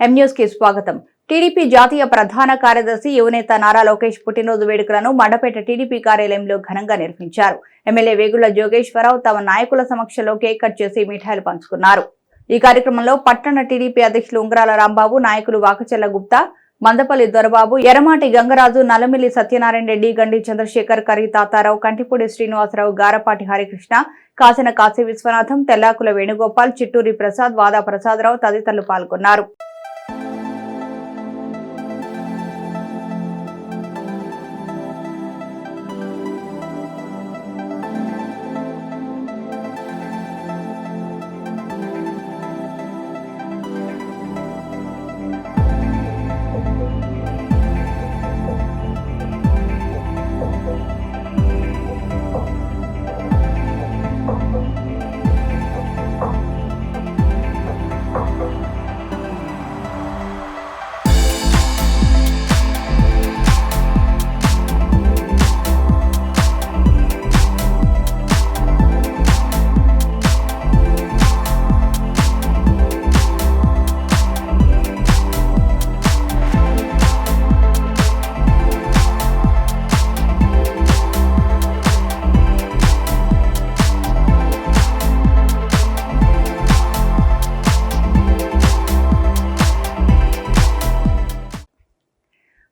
ఎం న్యూస్కి స్వాగతం. టీడీపీ జాతీయ ప్రధాన కార్యదర్శి యువనేత నారా లోకేష్ పుట్టినరోజు వేడుకలను మండపేట టీడీపీ కార్యాలయంలో ఘనంగా నిర్వహించారు. ఎమ్మెల్యే వేగుళ్ళ జోగేశ్వరరావు తమ నాయకుల సమక్షంలో కేక్ కట్ చేసి మిఠాయిలు పంచుకున్నారు. ఈ కార్యక్రమంలో పట్టణ టీడీపీ అధ్యక్షులు ఉంగరాల రాంబాబు నాయకులు వాకచెల్ల గుప్తా మందపల్లి దొరబాబు ఎరమాటి గంగరాజు నల్లమిల్లి సత్యనారాయణ రెడ్డి గండి చంద్రశేఖర్ కరి తాతారావు కంటిపూడి శ్రీనివాసరావు గారపాటి హరికృష్ణ కాసిన కాశీ విశ్వనాథం తెల్లాకుల వేణుగోపాల్ చిట్టూరి ప్రసాద్ వాదా ప్రసాదరావు తదితరులు పాల్గొన్నారు.